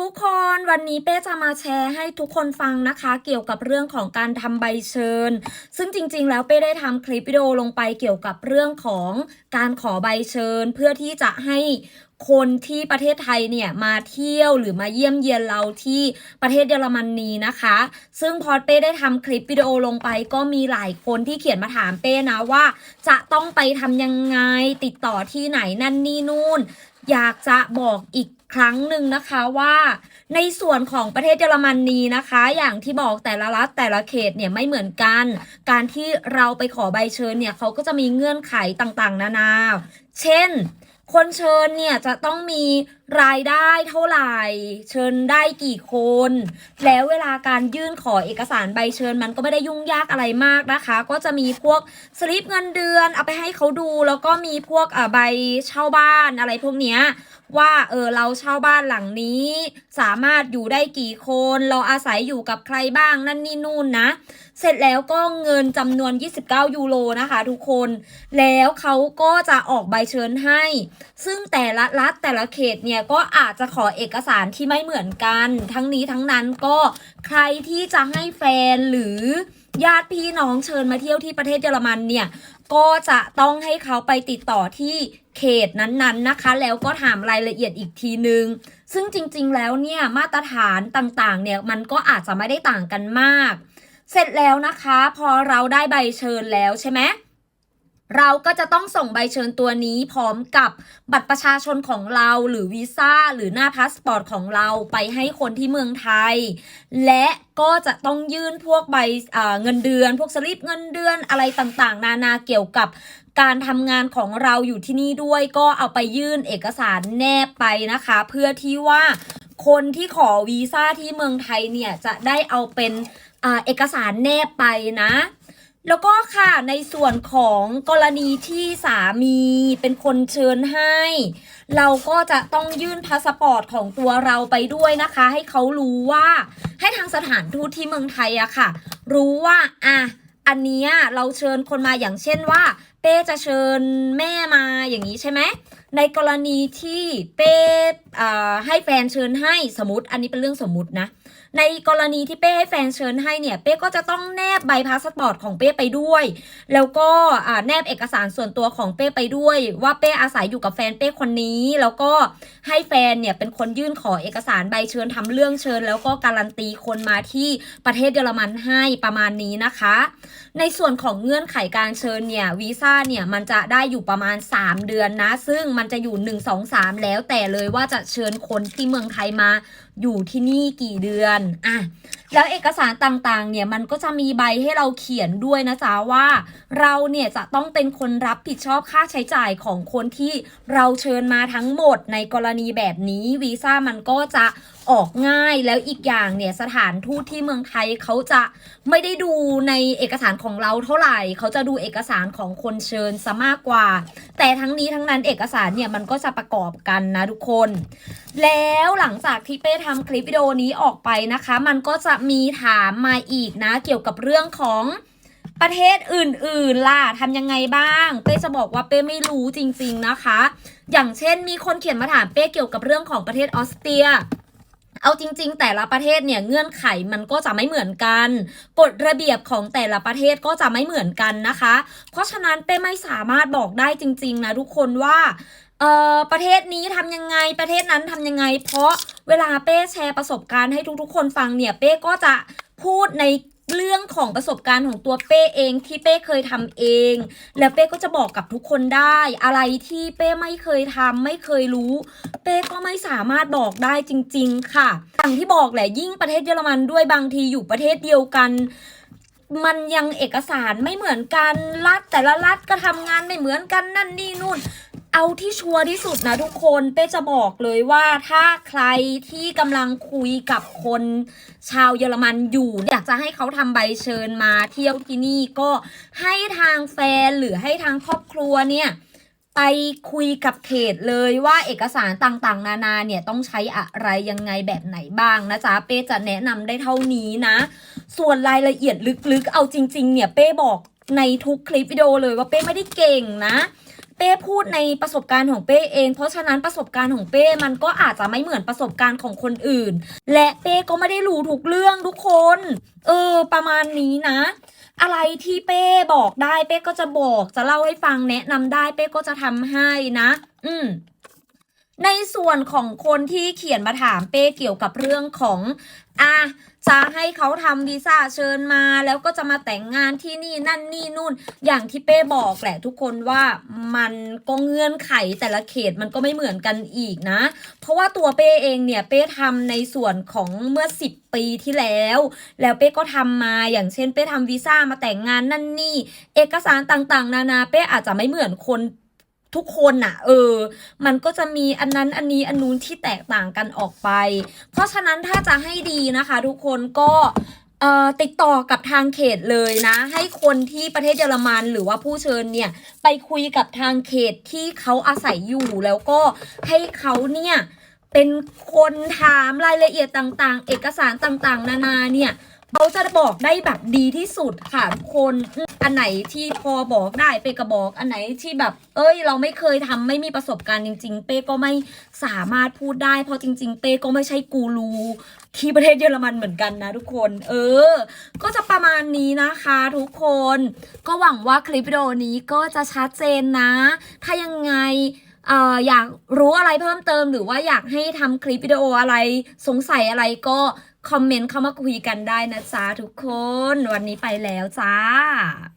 ทุกคนวันนี้เป้จะมาแชร์ให้ทุกคนฟังนะคะ เกี่ยวกับเรื่องของการทำใบเชิญ ซึ่งจริงๆ แล้วเป้ได้ทำคลิปวิดีโอลงไปเกี่ยวกับเรื่องของการขอใบเชิญ เพื่อที่จะให้คนที่ประเทศไทยเนี่ยมาเที่ยวหรือมาเยี่ยมเยียนเราที่ประเทศเยอรมนีนะคะ ซึ่งพอเป้ได้ทำคลิปวิดีโอลงไป ก็มีหลายคนที่เขียนมาถามเป้นะว่า จะต้องไปทำยังไงติดต่อที่ไหนนั่นนี่นู่น อยากจะบอกอีกครั้งหนึ่งนะคะว่าในส่วนของประเทศเยอรมนีนะคะ อย่างที่บอกแต่ละรัฐแต่ละเขตเนี่ยไม่เหมือนกัน การที่เราไปขอใบเชิญเนี่ยเขาก็จะมีเงื่อนไขต่างๆ นานา เช่น คนเชิญเนี่ยจะต้องมีรายได้เท่าไหร่ เชิญได้กี่คน แล้วเวลาการยื่นขอเอกสารใบเชิญมันก็ไม่ได้ยุ่งยากอะไรมากนะคะ ก็จะมีพวกสลิปเงินเดือนเอาไปให้เขาดู แล้วก็มีพวกอ่าใบเช่าบ้านอะไรพวกเนี้ยว่าเออเราเช่าบ้านหลังนี้ สามารถอยู่ได้กี่คน เราอาศัยอยู่กับใครบ้างนั่นนี่นู่นนะ เสร็จแล้วก็เงินจำนวน 29 ยูโรนะคะทุกคน แล้วเขาก็จะออกใบเชิญให้ ซึ่งแต่ละรัฐแต่ละเขตเนี่ยก็อาจจะขอเอกสารที่ไม่เหมือนกัน ทั้งนี้ทั้งนั้นก็ใครที่จะให้แฟนหรือญาติพี่น้องเชิญมาเที่ยวที่ประเทศเยอรมันเนี่ยก็จะต้องให้เขาไปติดต่อที่เขตนั้นๆนะคะ แล้วก็ถามรายละเอียดอีกทีนึง ซึ่งจริงๆแล้วเนี่ยมาตรฐานต่างๆเนี่ยมันก็อาจจะไม่ได้ต่างกันมาก เสร็จแล้วนะคะ พอเราได้ใบเชิญแล้วใช่ไหม เราก็จะต้องส่งใบเชิญตัวนี้พร้อมกับบัตรประชาชนของเราหรือวีซ่าหรือหน้าพาสปอร์ตของเราไปให้คนที่เมืองไทย และก็จะต้องยื่นพวกใบเเงินเดือน พวกสลิปเงินเดือนอะไรต่างๆ นานาเกี่ยวกับการทำงานของเราอยู่ที่นี่ด้วยก็เอาไปยื่นเอกสารแนบไปนะคะ เพื่อที่ว่าคนที่ขอวีซ่าที่เมืองไทยเนี่ยจะได้เอาเป็นอเอกสารแนบไปนะ แล้วก็ค่ะในส่วนของกรณีที่สามีเป็นคนเชิญให้ เราก็จะต้องยื่นพาสปอร์ตของตัวเราไปด้วยนะคะ ให้เขารู้ว่าให้ทางสถานทูตที่เมืองไทยอะค่ะ รู้ว่าอะอันนี้เราเชิญคนมาอย่างเช่นว่า เป้จะเชิญแม่มาอย่างนี้ใช่ไหม ในกรณีที่เป้ให้แฟนเชิญให้สมมติอันนี้เป็นเรื่องสมมตินะ ในกรณีที่เป้ให้แฟนเชิญให้เนี่ยเป้ก็จะต้องแนบใบพาสปอร์ตของเป้ไปด้วย แล้วก็แนบเอกสารส่วนตัวของเป้ไปด้วย ว่าเป้อาศัยอยู่กับแฟนเป้คนนี้ แล้วก็ให้แฟนเนี่ยเป็นคนยื่นขอเอกสารใบเชิญทำเรื่องเชิญ แล้วก็การันตีคนมาที่ประเทศเยอรมันให้ประมาณนี้นะคะ ในส่วนของเงื่อนไขการเชิญเนี่ยวีซ่าเนี่ยมันจะได้อยู่ประมาณ 3 เดือนนะ ซึ่งมันจะอยู่ 1 2 3 แล้วแต่เลยว่าจะเชิญคนที่เมืองไทยมา อยู่ที่นี่กี่เดือนอะแล้วเอกสารต่างๆ เนี่ยมันก็จะมีใบให้เราเขียนด้วยนะจ๊ะว่า เราเนี่ยจะต้องเป็นคนรับผิดชอบค่าใช้จ่ายของคนที่เราเชิญมาทั้งหมดในกรณีแบบนี้วีซ่ามันก็จะออกง่ายแล้วอีกอย่างเนี่ยสถานทูตที่เมืองไทยเขาจะไม่ได้ดูในเอกสารของเราเท่าไหร่ เขาจะดูเอกสารของคนเชิญซะมากกว่า แต่ทั้งนี้ทั้งนั้นเอกสารเนี่ยมันก็จะประกอบกันนะทุกคน แล้วหลังจากที่เป้ทำคลิปวิดีโอนี้ออกไปนะคะ มันก็จะมีถามมาอีกนะ เกี่ยวกับเรื่องของประเทศอื่นๆล่ะทำยังไงบ้าง เป้จะบอกว่าเป้ไม่รู้จริง ๆนะคะ อย่างเช่นมีคนเขียนมาถามเป้เกี่ยวกับเรื่องของประเทศออสเตรียเอาจริง ๆ แต่ละประเทศเนี่ยเงื่อนไขมันก็จะไม่เหมือนกันกฎระเบียบของแต่ละประเทศก็จะไม่เหมือนกันนะคะ เพราะฉะนั้นเป้ไม่สามารถบอกได้จริง ๆ นะทุกคนว่า เอ่อประเทศนี้ทำยังไงประเทศนั้นทำยังไง เพราะเวลาเป้แชร์ประสบการณ์ให้ทุกๆ คนฟังเนี่ยเป้ก็จะพูดในเรื่องของประสบการณ์ของตัวเป้เองที่เป้เคยทำเอง แล้วเป้ก็จะบอกกับทุกคนได้ อะไรที่เป้ไม่เคยทำไม่เคยรู้ เป้ก็ไม่สามารถบอกได้จริง ๆ ค่ะอย่างที่บอกแหละยิ่งประเทศเยอรมันด้วยบางทีอยู่ประเทศเดียวกัน มันยังเอกสารไม่เหมือนกันรัฐแต่ละรัฐก็ทำงานไม่เหมือนกันนั่นนี่นู่น เอาที่ชัวร์ที่สุดนะทุกคนเป้จะบอกเลยว่าถ้าใครที่กำลังคุยกับคนชาวเยอรมันอยู่ อยากจะให้เขาทำใบเชิญมาเที่ยวที่นี่ก็ให้ทางแฟนหรือให้ทางครอบครัวเนี่ยไปคุยกับเขตเลยว่าเอกสารต่างๆ นานาเนี่ยต้องใช้อะไรยังไงแบบไหนบ้างนะจ๊ะเป้จะแนะนำได้เท่านี้นะ ส่วนรายละเอียดลึกๆ เอาจริง ๆ เนี่ยเป้บอกในทุกคลิปวิดีโอเลยว่าเป้ไม่ได้เก่งนะ เป้พูดในประสบการณ์ของเป้เอง เพราะฉะนั้นประสบการณ์ของเป้มันก็อาจจะไม่เหมือนประสบการณ์ของคนอื่น และเป้ก็ไม่ได้รู้ทุกเรื่องทุกคน เออ ประมาณนี้นะ อะไรที่เป้บอกได้เป้ก็จะบอก จะเล่าให้ฟังแนะนำได้เป้ก็จะทำให้นะ อืม ในส่วนของคนที่เขียนมาถามเป้เกี่ยวกับเรื่องของอะจะให้เขาทำวีซ่าเชิญมา แล้วก็จะมาแต่งงานที่นี่นั่นนี่นู่น อย่างที่เป้บอกแหละทุกคนว่ามันก็เงื่อนไขแต่ละเขตมันก็ไม่เหมือนกันอีกนะ เพราะว่าตัวเป้เองเนี่ยเป้ทำในส่วนของเมื่อ 10 ปีที่แล้ว แล้วเป้ก็ทำมาอย่างเช่นเป้ทำวีซ่ามาแต่งงานนั่นนี่ เอกสารต่างๆ นานาเป้อาจจะไม่เหมือนคน ทุกคนน่ะ เออ มันก็จะมีอันนั้นอันนี้อันนู้นที่แตกต่างกันออกไป เพราะฉะนั้นถ้าจะให้ดีนะคะ ทุกคนก็ติดต่อกับทางเขตเลยนะ ให้คนที่ประเทศเยอรมันหรือว่าผู้เชิญเนี่ย ไปคุยกับทางเขตที่เขาอาศัยอยู่แล้วก็ให้เขาเนี่ย เป็นคนถามรายละเอียดต่างๆ เอกสารต่างๆ นานาเนี่ย เขาจะบอกได้แบบดีที่สุดค่ะทุกคนอันไหนที่พอบอกได้เป้ก็บอก อันไหนที่แบบ เอ้ย เราไม่เคยทำไม่มีประสบการณ์จริง ๆ เป้ก็ไม่สามารถพูดได้ เพราะจริง ๆ เป้ก็ไม่ใช่กูรูที่ประเทศเยอรมันเหมือนกันนะทุกคน เออ ก็จะประมาณนี้นะคะทุกคน ก็หวังว่าคลิปวิดีโอนี้ก็จะชัดเจนนะ ถ้ายังไงอออยากรู้อะไรเพิ่มเติมหรือว่าอยากให้ทำคลิปวิดีโออะไรสงสัยอะไรก็ คอมเมนต์เข้ามาคุยกันได้นะจ๊ะทุกคน วันนี้ไปแล้วจ้า